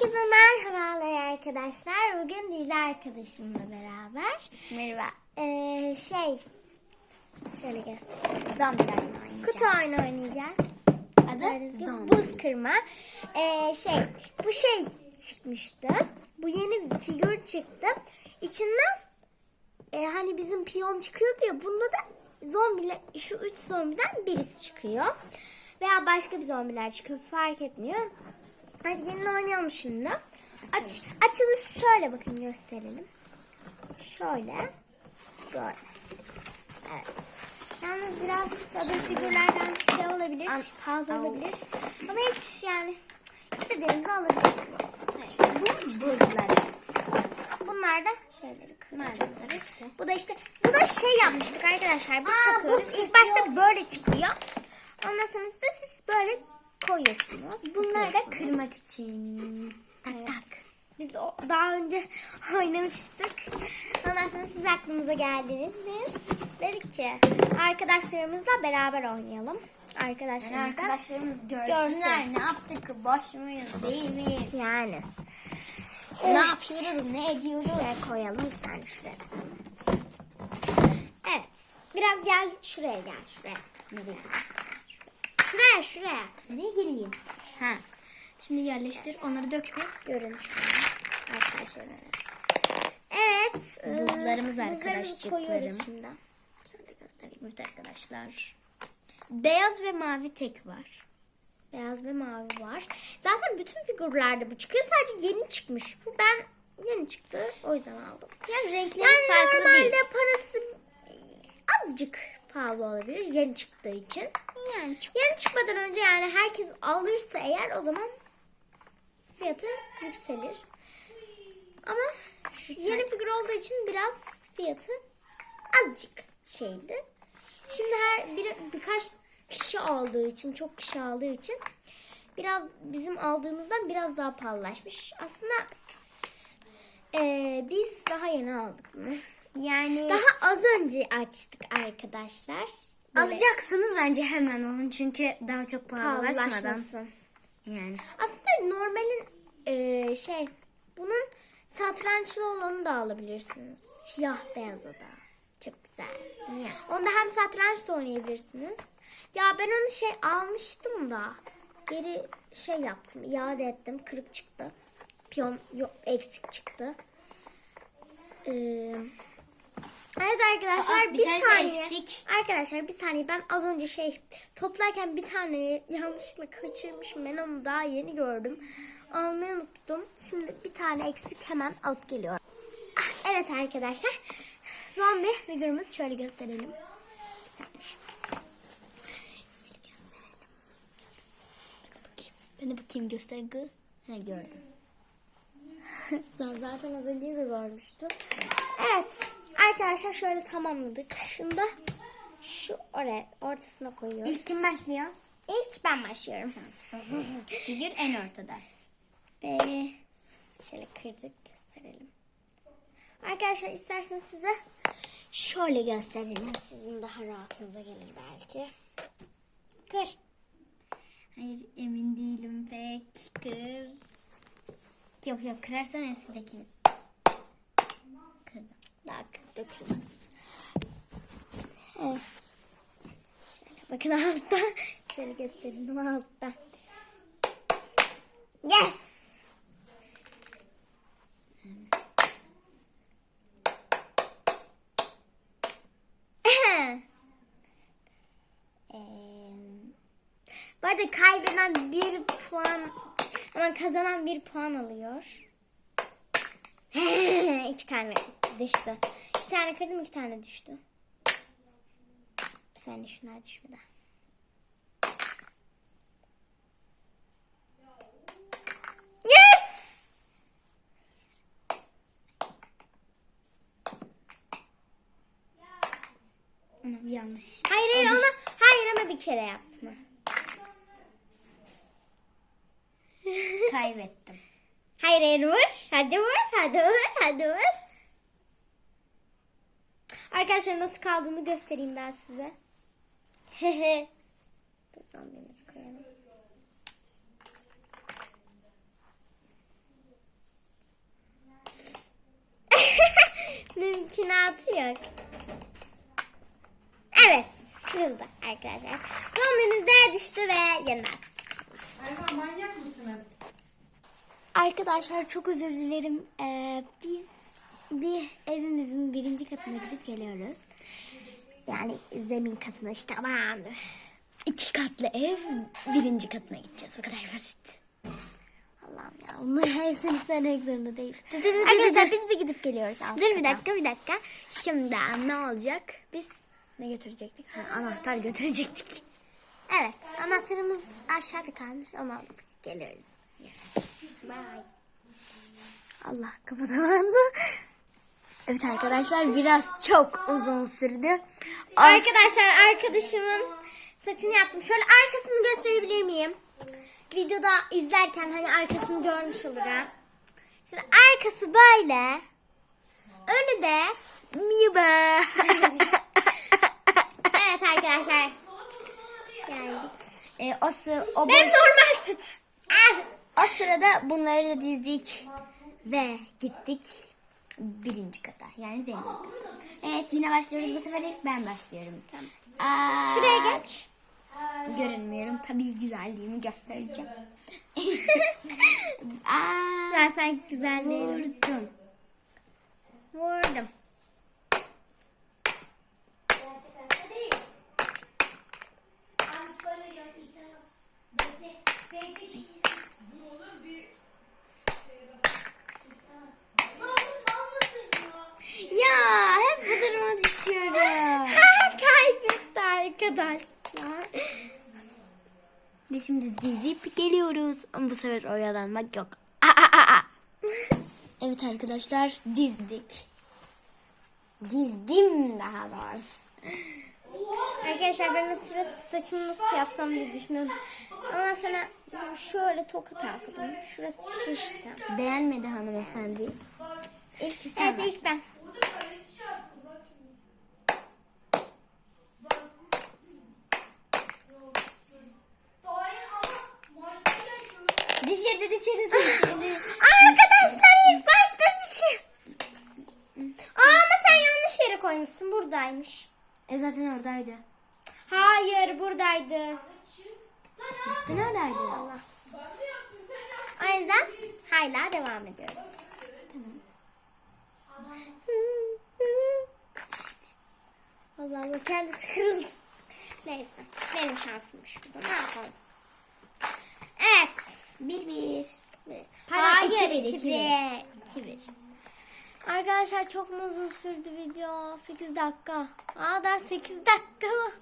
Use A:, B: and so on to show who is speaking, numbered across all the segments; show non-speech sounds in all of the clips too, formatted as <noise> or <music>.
A: Herkese merhabalar arkadaşlar. Bugün Dicle arkadaşımla beraber
B: Merhaba.
A: eee, şey şöyle göstereyim.
B: Zombiler oynayacağız.
A: Kutu oyunu oynayacağız.
B: Adı Zombi.
A: Buz kırma. Eee, şey bu şey çıkmıştı. Bu yeni bir figür çıktı. İçinden eee, hani bizim piyon çıkıyordu ya bunda da zombiler şu üç zombiden birisi çıkıyor. Veya başka bir zombiler çıkıyor fark etmiyor. Hadi gelin oynayalım şimdi. Aç, açılış şöyle bakın gösterelim. Şöyle. Böyle. Evet. Yalnız biraz öbür figürlerden şey olabilir, pahalı olabilir. Ama hiç yani istediğinizi alabilirsiniz.
B: Bu buzları.
A: Bunlar da şeyleri
B: Malzemeleri işte.
A: Bu da işte bu da şey yapmıştık arkadaşlar. Biz
B: Aa,
A: takıyoruz.
B: bu
A: İlk başta böyle çıkıyor. Ondan sonra da siz böyle koyuyorsunuz.
B: Bunları da kırmak için. Tak
A: Evet.
B: tak.
A: Biz o, daha önce <laughs> oynamıştık. Ondan sonra siz aklımıza geldiniz. Biz dedik ki arkadaşlarımızla beraber oynayalım.
B: Yani
A: Arkadaşlarımızla.
B: arkadaşlarımız görsünler
A: Görsün.
B: ne yaptık, boş muyuz, değil miyiz?
A: Yani.
B: Ne yapıyoruz, ne ediyoruz?
A: Şuraya koyalım bir tane şuraya. Evet. Biraz gel şuraya gel şuraya.
B: Nereye?
A: Şuraya şuraya.
B: Nereye geleyim? Ha. Şimdi yerleştir, onları dökme.
A: Görün şuraya. Arkadaşlarımız. Evet. e,
B: Buzlarımız
A: koyuyoruz şimdi.
B: Şöyle göstereyim evet arkadaşlar. Beyaz ve mavi tek var.
A: Beyaz ve mavi var. Zaten bütün figürlerde bu çıkıyor. Sadece yeni çıkmış. Bu ben yeni çıktı. O yüzden aldım.
B: Yani renkleri
A: Yani
B: farklı
A: normalde
B: değil.
A: parası azıcık pahalı olabilir. Yeni çıktığı için.
B: Yani çok
A: Yeni çıkmadan önce yani herkes alırsa eğer o zaman fiyatı yükselir. Ama yeni figür olduğu için biraz fiyatı azıcık şeydi. Şimdi her bir, birkaç kişi aldığı için, çok kişi aldığı için biraz bizim aldığımızdan biraz daha pahalılaşmış. Aslında eee, biz daha yeni aldık bunu.
B: Yani
A: Daha az önce açtık arkadaşlar. Böyle
B: alacaksınız bence hemen alın çünkü daha çok pahalılaşmadan. Yani
A: Aslında normalin eee, şey bunun satrançlı olanı da alabilirsiniz. Siyah beyaz o da. Çok güzel.
B: Ya.
A: Onda hem satranç da oynayabilirsiniz. Ya ben onu şey almıştım da geri şey yaptım iade ettim kırık çıktı. Piyon yok eksik çıktı. Ee, evet arkadaşlar
B: Aa, bir
A: bir, saniye.
B: eksik.
A: Arkadaşlar bir saniye ben az önce şey toplarken bir tane yanlışlıkla kaçırmışım. Ben onu daha yeni gördüm. Almayı unuttum. Şimdi bir tane eksik hemen alıp geliyorum. Ah, Evet arkadaşlar. Zombi figürümüz şöyle gösterelim. Bir saniye. Şöyle gösterelim.
B: bakayım. Ben de bakayım gösterge. Ha gördüm. <laughs>
A: Sen zaten az önce de görmüştün. Evet. Arkadaşlar şöyle tamamladık. Da şu oraya ortasına koyuyoruz.
B: İlk kim başlıyor?
A: İlk ben başlıyorum. <laughs>
B: Figür en ortada.
A: Ve şöyle kırdık gösterelim. Arkadaşlar isterseniz size şöyle gösterelim. Sizin daha rahatınıza gelir belki. Kır.
B: Hayır emin değilim pek. Kır. Yok yok kırarsan hepsi dökülür. Kırdım.
A: Daha kır- dökülmez. Evet. Şöyle bakın altta. Şöyle gösterelim altta. Yes. Bu arada kaybeden bir puan ama kazanan bir puan alıyor. <laughs> iki tane düştü. İki tane kırdım iki tane düştü. Bir saniye şunlar düşmedi. Yes!
B: Ama yanlış.
A: Hayır hayır ona hayır ama bir kere yaptım.
B: Kaybettim.
A: Hayır hayır vur. Hadi vur. Hadi vur. Hadi vur. Arkadaşlar nasıl kaldığını göstereyim ben size. <laughs> Hehe. Zambimizi koyalım. <laughs> Mümkünatı yok. Evet. Kırıldı arkadaşlar. Zombimiz de düştü ve yeniden.
C: Ayhan manyak mısınız?
A: Arkadaşlar çok özür dilerim. Ee, biz bir evimizin birinci katına gidip geliyoruz. Yani zemin katına işte aman. İki katlı ev birinci katına gideceğiz. O kadar basit. Allah'ım ya. Onu hepsini söylemek zorunda değil. Arkadaşlar biz bir gidip geliyoruz. Dur bir dakika bir dakika. Şimdi ne olacak? Biz ne götürecektik? Ha, anahtar götürecektik. Evet anahtarımız aşağıda kalmış. Onu alıp geliyoruz. Bye. Allah kapatamadı. Evet arkadaşlar biraz çok uzun sürdü. Arkadaşlar arkadaşımın saçını yaptım. Şöyle arkasını gösterebilir miyim? Videoda izlerken hani arkasını görmüş olur ha. Şimdi arkası böyle. Önü de Miba. <laughs> evet arkadaşlar. Geldik.
B: E, o, sı- o, boş-
A: normal saç.
B: o sırada bunları da dizdik ve gittik birinci kata yani zemin kata. Evet yine başlıyoruz bu sefer ilk ben başlıyorum. Aa,
A: Şuraya geç.
B: Görünmüyorum tabii güzelliğimi göstereceğim. <laughs> Aa,
A: Ben sen güzelliğini
B: vurdum.
A: vurdum.
B: Ya hep bu duruma düşüyorum.
A: Kaybetti arkadaşlar.
B: Biz şimdi dizip geliyoruz ama bu sefer oyalanmak yok. <laughs> Evet arkadaşlar dizdik. Dizdim daha doğrusu.
A: Arkadaşlar ben nasıl saçımı nasıl yapsam diye düşünüyorum. Ondan sonra şöyle toka takdım. Şurası şişti.
B: Beğenmedi hanımefendi. İlk
A: Evet ilk ben.
B: Dışarıda dışarıda dışarıda. <gasps>
A: Arkadaşlar ilk başta dışı. Aa ama sen yanlış yere koymuşsun. Buradaymış.
B: e zaten oradaydı.
A: Hayır buradaydı.
B: İşte oradaydı.
A: O yüzden hala devam ediyoruz. Allah Allah kendisi kırıldı. Neyse benim şansımmış bu da. Ne yapalım? Evet.
B: Bir bir.
A: Pardon,
B: Hayır,
A: iki bir, iki
B: bir.
A: bir. İki bir. Arkadaşlar çok mu uzun sürdü video? 8 dakika. Aa daha 8 dakika var.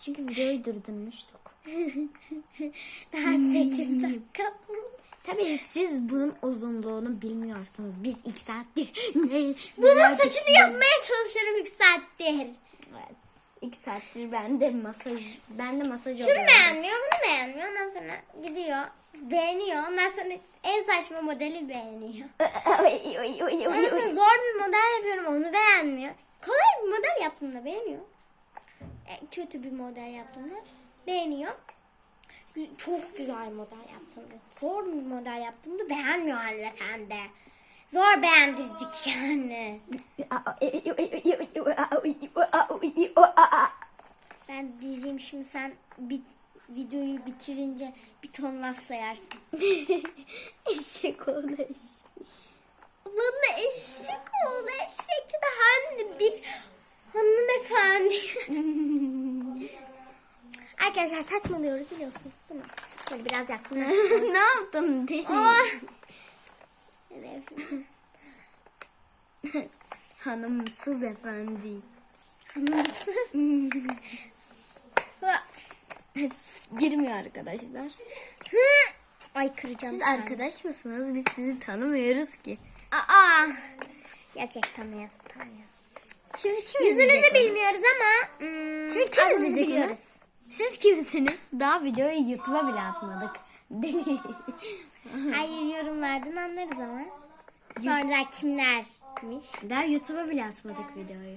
B: Çünkü videoyu durdurmuştuk. <laughs>
A: Daha 8 dakika.
B: Tabii siz bunun uzunluğunu bilmiyorsunuz. Biz iki saattir. <laughs>
A: Bunun saçını yapmaya çalışıyorum 2 saattir.
B: Evet. İki saattir ben de masaj ben de masaj
A: Şunu beğenmiyor, bunu beğenmiyor. Ondan sonra gidiyor, beğeniyor. Ondan sonra en saçma modeli beğeniyor. <laughs> Ondan sonra zor bir model yapıyorum, onu beğenmiyor. Kolay bir model yaptığımda beğeniyor. E, kötü bir model yaptığımda beğeniyor. Gü- Çok güzel model yaptığımda, zor bir model yaptığımda beğenmiyor hanımefendi. Zor beğendirdik yani. Ben diyeceğim şimdi sen bir videoyu bitirince bir ton laf sayarsın. <laughs>
B: Eşek oğlu eşek.
A: Bana eşek oldu eşek de de bir hanımefendi. <laughs> Arkadaşlar saçmalıyoruz biliyorsunuz değil mi? Şöyle biraz yakınlaştım. <laughs>
B: ne yaptın deli? <laughs> Hanımsız efendi. Girmiyor arkadaşlar.
A: Ay kıracağım.
B: Siz
A: sen.
B: arkadaş mısınız? Biz sizi tanımıyoruz ki.
A: Aa. Yok tanıyoruz tanıyoruz.
B: Şimdi kim
A: Yüzünüzü bilmiyoruz ama. Hmm,
B: Şimdi kim izleyecek
A: biliyoruz.
B: Siz kimsiniz? Daha videoyu YouTube'a bile atmadık. Deli. <laughs>
A: Hayır yorumlardan anlarız ama. Sonra kimlermiş?
B: Daha YouTube'a bile atmadık videoyu.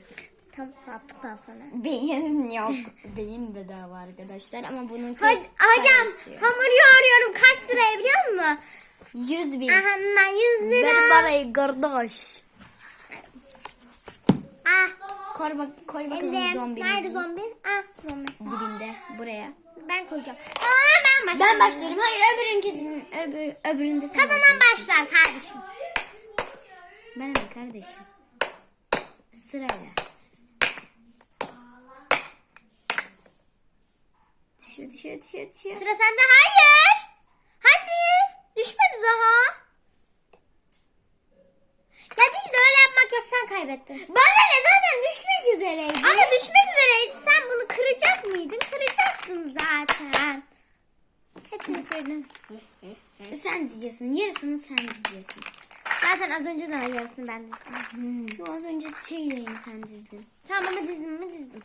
A: Tam attıktan sonra.
B: Beyin yok. Beyin bedava arkadaşlar ama bunun
A: Ho- hocam hamur yoğuruyorum kaç liraya biliyor musun?
B: 100 bin.
A: Aha 100 lira.
B: Ver parayı kardeş.
A: Ah.
B: Koy, bak, koy bakalım
A: Elde.
B: zombimizi.
A: Nerede zombi? Ah zombi.
B: Dibinde buraya.
A: Ben koyacağım. Aa ben başlıyorum.
B: Ben başlıyorum. Hayır öbürünkisinin öbür, öbüründe sen
A: Kazanan
B: başla.
A: başlar kardeşim.
B: Ben ama kardeşim. Sırayla. Düşüyor düşüyor düşüyor düşüyor.
A: Sıra sende. Hayır. Hadi. Düşmedi daha. Ya işte öyle yapmak yok sen kaybettin.
B: Bana ne düşmek üzereydi.
A: Ama düşmek üzereydi. Sen bunu kıracak mıydın? Kıracaktın zaten. Hepsini kırdın.
B: Sen diyeceksin. Yarısını sen diyeceksin.
A: Zaten az önce de yarısını ben dizdim.
B: Yo, az önce çeyreğini sen dizdin.
A: Tamam ama dizdim mi dizdim.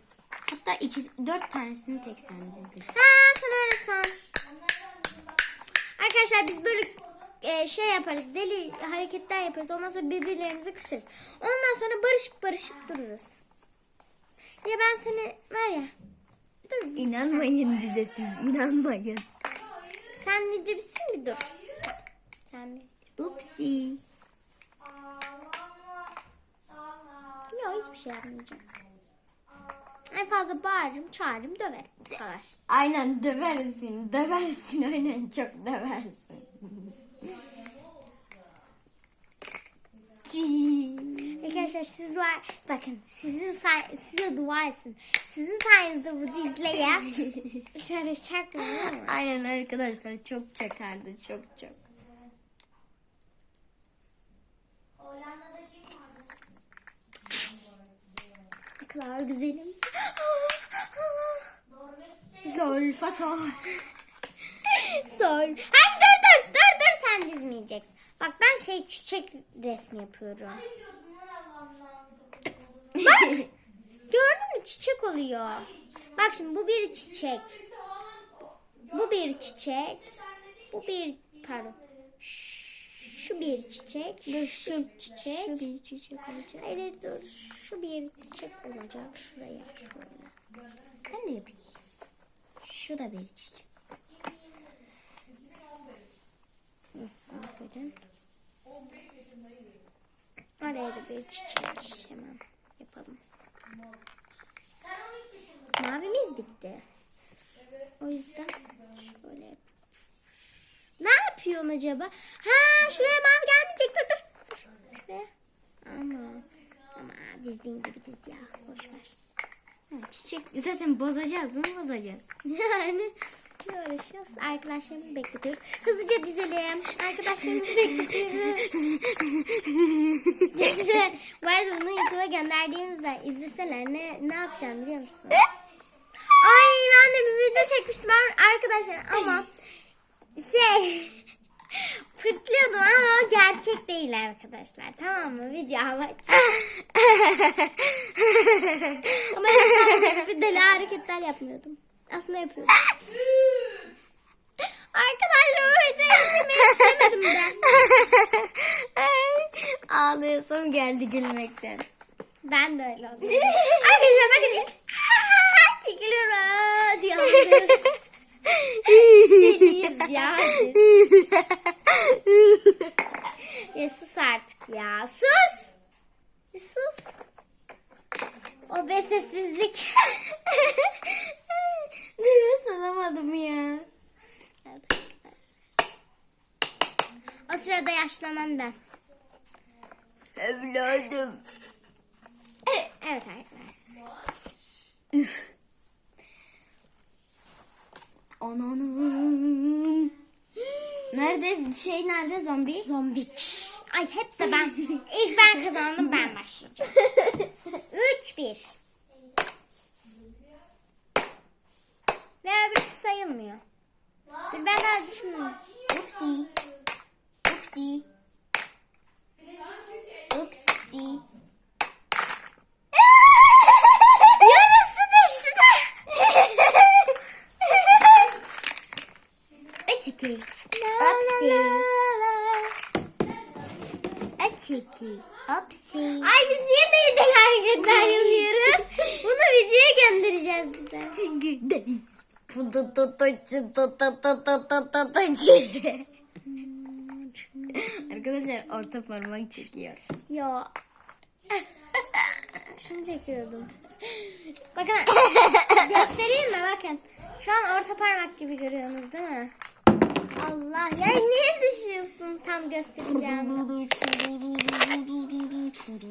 B: Hatta iki, dört tanesini tek sen dizdin.
A: Ha sen öyle san. Arkadaşlar biz böyle e, şey yaparız. Deli hareketler yaparız. Ondan sonra birbirlerimize küseriz. Ondan sonra barışıp barışıp dururuz. Ya ben seni var ya. Dur.
B: İnanmayın bize siz. inanmayın.
A: Sen video bitsin bir dur. Sen, sen.
B: Upsi.
A: Yok hiçbir şey yapmayacağım. En fazla bağırırım, çağırırım, döverim. Kadar.
B: Aynen döversin. Döversin aynen çok döversin.
A: Arkadaşlar siz var, bakın sizin say size dua etsin. Sizin sayenizde bu dizleye <laughs> şöyle çakmıyor mu?
B: Aynen arkadaşlar çok çakardı çok çok.
A: Ne kadar güzelim.
B: Zol fasol.
A: Sor. Ay dur dur dur dur sen dizmeyeceksin. Bak ben şey çiçek resmi yapıyorum. Bak <laughs> gördün mü çiçek oluyor. Bak şimdi bu bir çiçek. Bu bir çiçek. Bu bir pardon. Şu bir çiçek. Bu şu çiçek.
B: Şu bir çiçek olacak.
A: Hayır dur. Şu bir çiçek olacak. Şuraya şöyle.
B: Ben de yapayım. Şu da bir çiçek.
A: Aferin. Oraya da bir çiçek hemen yapalım. Mavimiz bitti. O yüzden şöyle Ne yapıyorsun acaba? Ha şuraya mavi gelmeyecek. Dur dur. dur. Şuraya. Ama ama dizdiğin gibi diz ya. Boş ver.
B: Çiçek zaten bozacağız mı bozacağız. <laughs>
A: Yani uğraşıyoruz? Arkadaşlarımızı bekletiyoruz. Hızlıca dizelim. Arkadaşlarımızı bekletiyoruz. <laughs> işte bu arada bunu YouTube'a gönderdiğimizde izleseler ne, ne yapacağım biliyor musun? De bir video çekmiştim ar- arkadaşlar ama <laughs> şey fırtlıyordum ama gerçek değil arkadaşlar. Tamam mı? Video amaç. ama bir deli hareketler yapmıyordum. Aslında yapıyordum. <laughs> Arkadaşlar bu videoyu izlemeyi istemedim ben.
B: Ağlayasım geldi gülmekten.
A: Ben de öyle oldum. Arkadaşlar <laughs> bakın. Çekiliyorum diyorum. <laughs> Deliyiz ya. Ya sus artık ya. Sus. Sus. O be sessizlik.
B: Nefes <laughs> alamadım ya.
A: O sırada yaşlanan ben.
B: Evladım.
A: Evet arkadaşlar.
B: Üf. Ananım. Nerede şey nerede zombi?
A: Zombik. Ay hep de ben. İlk ben kazandım ben başlayacağım. 3-1. Ve öbürkü sayılmıyor. Dur ben daha düşünmüyorum.
B: Upsi. Upsi. Upsi.
A: Yarısı düştü de. La la.
B: Açıkı. Upsi.
A: Ay biz niye deli deli hareketler yapıyoruz? Bunu videoya göndereceğiz bize.
B: Çünkü tutu. Arkadaşlar orta parmak çekiyor.
A: Yo. şunu çekiyordum. Bakın göstereyim mi bakın. Şu an orta parmak gibi görüyorsunuz değil mi? Allah ya niye düşüyorsun? Tam göstereceğim.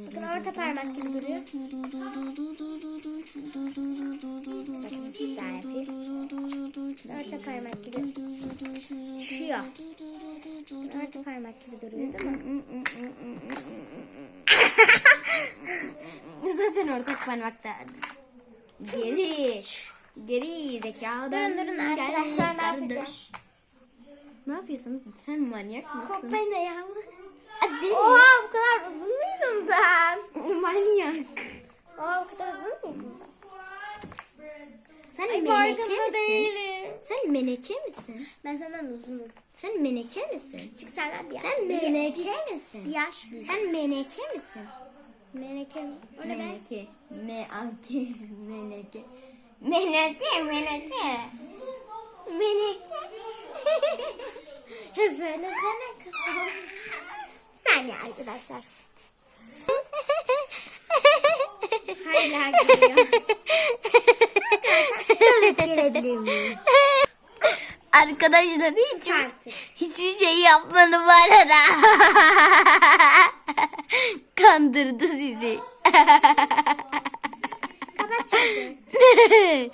A: Bakın orta parmak gibi duruyor. Bakın. Orta parmak gibi düşüyor. Orta parmak gibi duruyor değil mi? <laughs>
B: Zaten ortak parmakta. Geri. Geri zekadan.
A: Durun, durun, arkadaşlar, ne yapacağız?
B: Ne yapıyorsun? Sen manyak mısın?
A: Koklayın ayağımı.
B: Hadi.
A: Oha bu kadar uzun muydum ben? <laughs>
B: Manyak.
A: Oha bu kadar uzun muydum ben?
B: Sen
A: Ay
B: meneke misin?
A: değilim.
B: Sen meneke misin?
A: Ben senden uzunum.
B: Sen meneke misin?
A: Çık senden bir yaş.
B: Sen meneke
A: Bir
B: misin?
A: yaş büyük.
B: Sen meneke misin?
A: Meneke mi? O ne?
B: Meneke. Me-ake. Meneke. Meneke, meneke. Meneke.
A: Ya söylesene kızım. Bir saniye arkadaşlar. Hala geliyor.
B: Evet gelebilir miyim? Arkadaşlar hiç,
A: artık.
B: hiçbir şey yapmadı bu arada. Kandırdı sizi.
A: Kapat şimdi.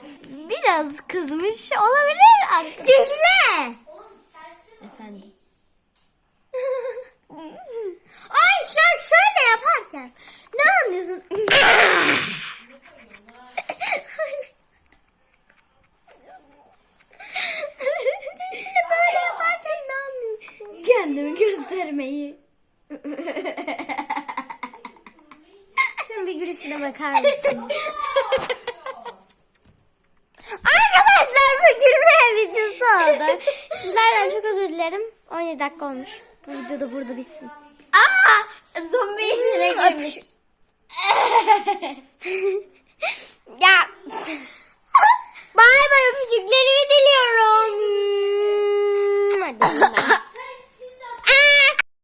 A: <laughs>
B: Biraz kızmış olabilir arkadaşlar.
A: Dicle.
B: Efendim. <laughs>
A: Ay sen şöyle yaparken ne anlıyorsun? Böyle yaparken ne anlıyorsun?
B: Kendimi göstermeyi. <laughs>
A: Şimdi bir gülüşüne bakar mısın? <laughs> oldu. Sizlerden çok özür dilerim. 17 dakika olmuş. Bu video da burada bitsin.
B: Aa! Zombi içine girmiş. <laughs>
A: ya. Bay bay öpücüklerimi diliyorum. Hadi. <laughs>